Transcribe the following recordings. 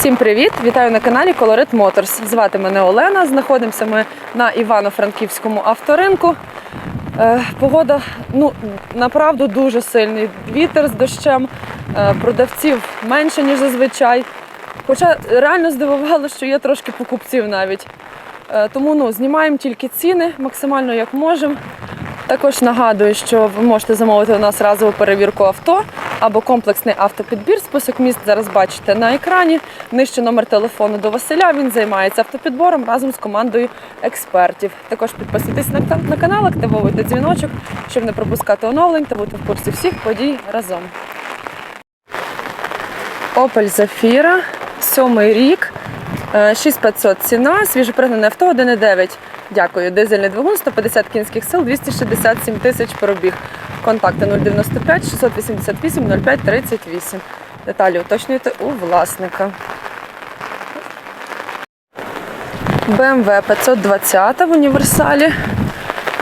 Всім привіт! Вітаю на каналі Colorit Motors. Звати мене Олена. Знаходимося ми на Івано-Франківському авторинку. Е, погода, ну, направду дуже сильний. Вітер з дощем, е, продавців менше, ніж зазвичай. Хоча реально здивувало, що є трошки покупців навіть. Е, тому ну, знімаємо тільки ціни максимально як можемо. Також нагадую, що ви можете замовити у нас разову перевірку авто або комплексний автопідбір. Список міст зараз бачите на екрані. Нижче номер телефону до Василя. Він займається автопідбором разом з командою експертів. Також підписуйтесь на, кан- на канал, активовуйте дзвіночок, щоб не пропускати оновлень та бути в курсі всіх подій разом. Opel Zafira, сьомий рік, е, 6500 ціна, свіжопригнане авто 1,9. Дякую. Дизельний двигун, 150 кінських сил, 267 тисяч пробіг. Контакти 095 688 05 38. Деталі уточнюйте у власника. BMW 520 в універсалі.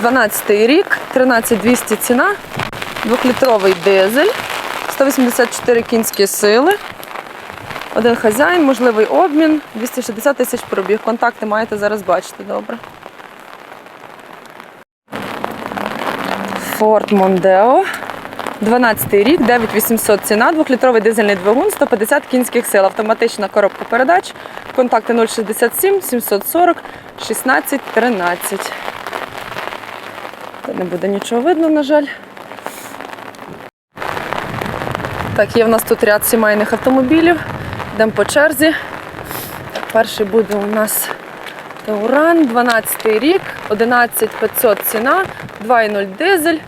12 рік, 13200 ціна, 2-літровий дизель, 184 кінські сили. Один хазяїн, можливий обмін, 260 тисяч пробіг. Контакти маєте зараз бачити добре. Ford Mondeo. 12 рік, 9800 ціна, 2-літровий дизельний двигун, 150 кінських сил, автоматична коробка передач, контакти 067 740 16 13. Та не буде нічого видно, на жаль. Так, є в нас тут ряд сімейних автомобілів. Йдемо по черзі. Перший буде у нас Тауран, 12 рік, 11500 ціна, 2,0 дизель,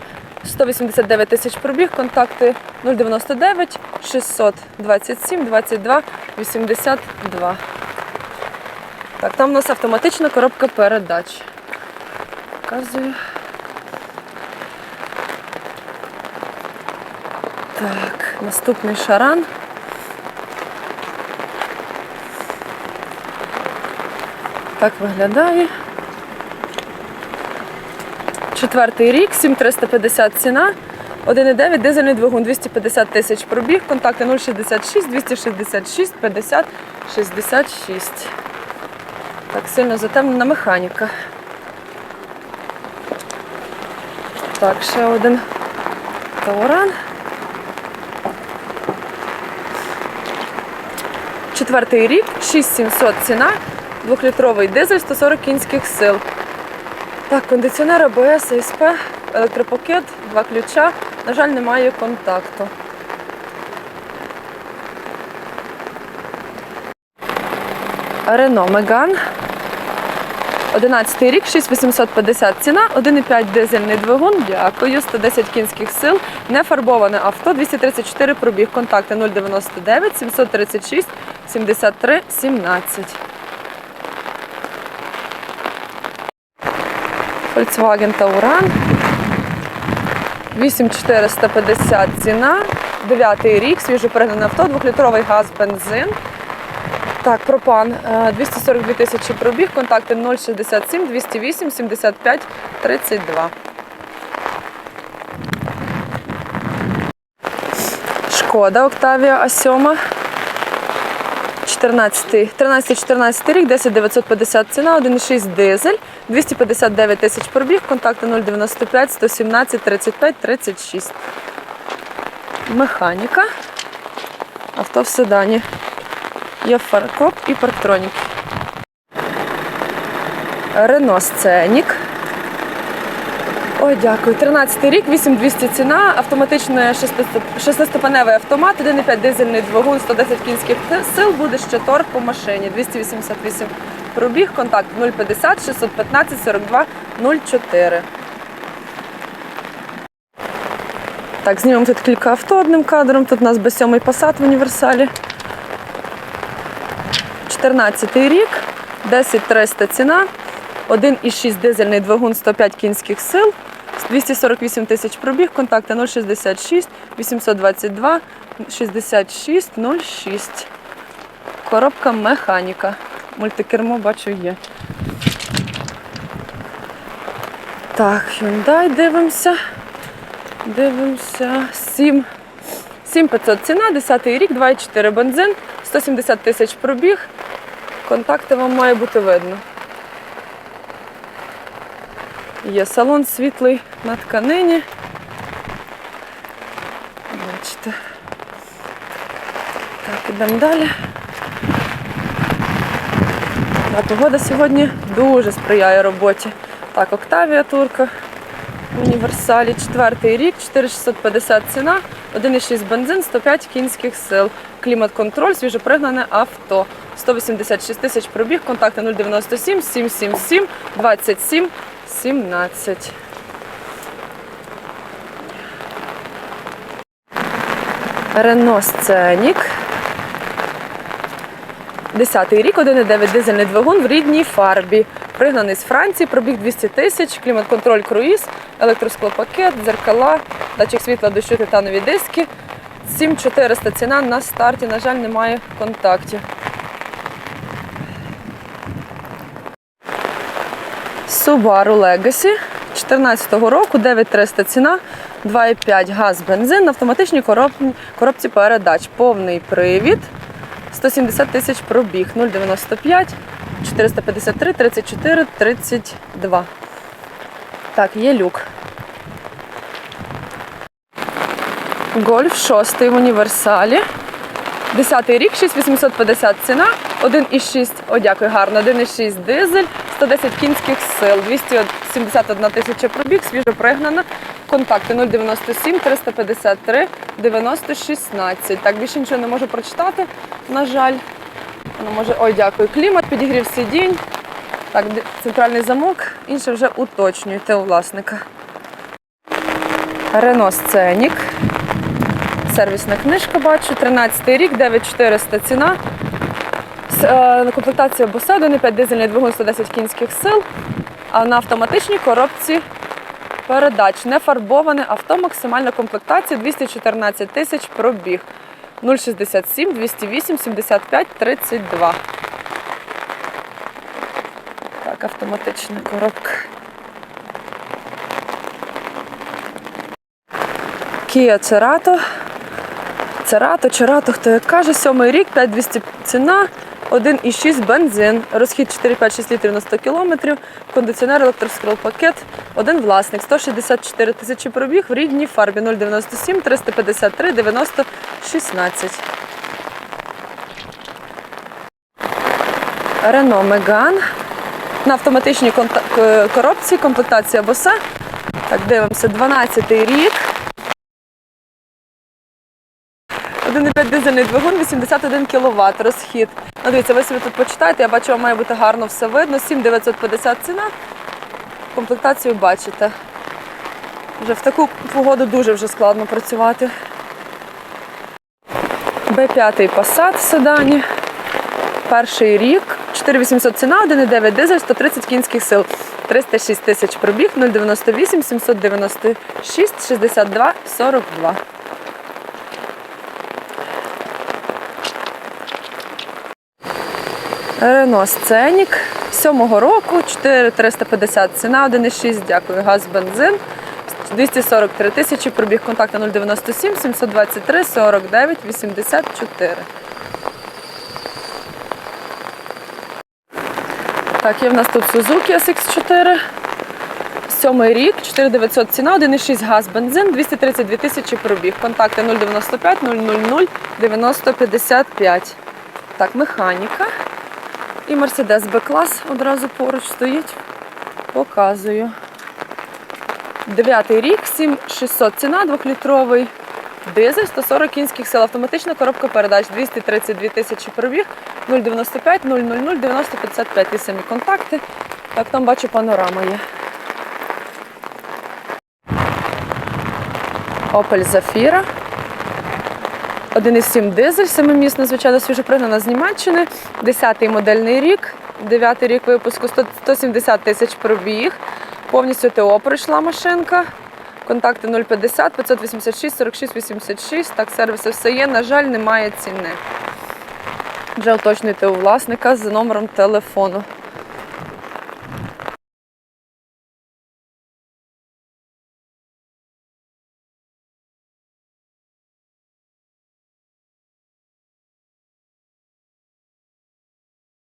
189 тисяч пробіг, контакти 099 627 22 82. Так, там у нас автоматична коробка передач. Показую. Так, наступний шаран. Так виглядає. Четвертий рік, 7350 ціна. 1,9 дизельний двигун, 250 тисяч пробіг, контакти 066 266 50 66. Так, сильно затемнена механіка. Так, ще один Тауран. Четвертий рік, 6700 ціна, двохлітровий дизель, 140 кінських сил. Так, кондиціонер АБС, АСП, електропакет, два ключа. На жаль, немає контакту. Рено Меган. 11 рік, 6850 ціна, 1,5 дизельний двигун, дякую, 110 кінських сил, нефарбоване авто, 234 пробіг, контакти 099 736 73 17. Volkswagen Tauran. 8450 ціна, 9 рік, свіжопригнане авто, 2-літровий газ, бензин. Так, пропан е, 242 тисячі пробіг, контакти 067 208 75 32. Шкода Октавія А7. 14, 13-14 рік, 10 950 ціна, 1,6 дизель, 259 тисяч пробіг, контакти 095 117 35 36. Механіка. Авто в седані. Є фаркоп і парктроніки. Рено Сценік. Ой, дякую. 13 рік, 8200 ціна, автоматичний шестиступеневий автомат, 1,5 дизельний двигун, 110 кінських сил, буде ще торг по машині. 288 пробіг, контакт 050 615 42 04. Так, знімемо тут кілька авто одним кадром. Тут у нас B7 Passat в універсалі. 14 рік, 10300 ціна, 1,6 дизельний двигун, 105 кінських сил, 248 тисяч пробіг, контакти 066 822 66 06. Коробка механіка. Мультикермо бачу є. Так, Hyundai дивимося. Дивимося. 7. 7500 ціна, 10 рік, 2,4 бензин, 170 тисяч пробіг. Контакти вам має бути видно. Є салон світлий на тканині. Бачите. Так, ідемо далі. А погода сьогодні дуже сприяє роботі. Так, Октавія турка універсалі. Четвертий рік, 4650 ціна, 1,6 бензин, 105 кінських сил. Клімат-контроль, свіжопригнане авто. 186 тисяч пробіг, контакти 097 777 27 17. Рено Сценік. 10-й рік, 1,9 дизельний двигун в рідній фарбі. Пригнаний з Франції, пробіг 200 тисяч, клімат-контроль круїз, електросклопакет, дзеркала, датчик світла дощу, титанові диски. 7400 ціна на старті, на жаль, немає контактів. Subaru Legacy 14-го року, 9300 ціна, 2,5 газ, бензин на автоматичній короб- коробці передач. Повний привід. 170 тисяч пробіг, 0,95, 453, 34, 32. Так, є люк. Гольф 6 в універсалі. 10 рік, 6850 ціна, 1,6, о дякую, гарно, 1,6 дизель, 110 кінських сил, 271 тисяча пробіг, свіжо пригнана. Контакти 097 353 90 16. Так, більше нічого не можу прочитати, на жаль. Воно може, ой, дякую. Клімат, підігрів сидінь. Так, центральний замок, інше вже уточнюйте у власника. Рено Сценік. Сервісна книжка бачу. 13 рік, 9400 ціна. Е, Комплектація Босе, 1,5 дизельний двигун 110 кінських сил. А на автоматичній коробці передач. Не фарбоване авто, максимальна комплектація 214 тисяч пробіг. 067 208 75 32. Так, автоматична коробка. Kia Cerato. Церато, Черато, хто як каже, сьомий рік, 5200 ціна, 1,6 бензин, розхід 4,5-6 літрів на 100 кілометрів, кондиціонер, електроскрол пакет, один власник, 164 тисячі пробіг в рідній фарбі 097 353 90 16. Рено Меган. На автоматичній коробці комплектація боса. Так, дивимося, 12 рік. 1,5 дизельний двигун, 81 кВт, розхід. Ну, дивіться, ви собі тут почитайте, я бачу, вам має бути гарно все видно. 7950 ціна. Комплектацію бачите. Вже в таку погоду дуже вже складно працювати. Б5 Passat в седані. Перший рік. 4800 ціна, 1,9 дизель, 130 кінських сил. 306 тисяч пробіг, 098 796 62 42. Рено Сценік 7-го року, 4350 ціна, 1,6, дякую, газ, бензин. 243 тисячі, пробіг контакту 097 723 49 84. Так, є в нас тут Suzuki SX4. Сьомий рік, 4900 ціна, 1,6 газ, бензин, 232 тисячі пробіг. Контакти 095 000 90 55. Так, механіка. І Mercedes B-клас одразу поруч стоїть. Показую. Дев'ятий рік, 7600 ціна, двохлітровий дизель, 140 кінських сил, автоматична коробка передач, 232 тисячі пробіг, 095 000 90 55 ті самі контакти. Так, там бачу, панорама є. Opel Zafira. 1,7 дизель, семимісна, звичайно, свіжопригнана з Німеччини. 10-й модельний рік, 9-й рік випуску, 170 тисяч пробіг. Повністю ТО пройшла машинка. Контакти 050 586 46 86. Так, сервіси все є. На жаль, немає ціни. Вже уточнюйте у власника з номером телефону.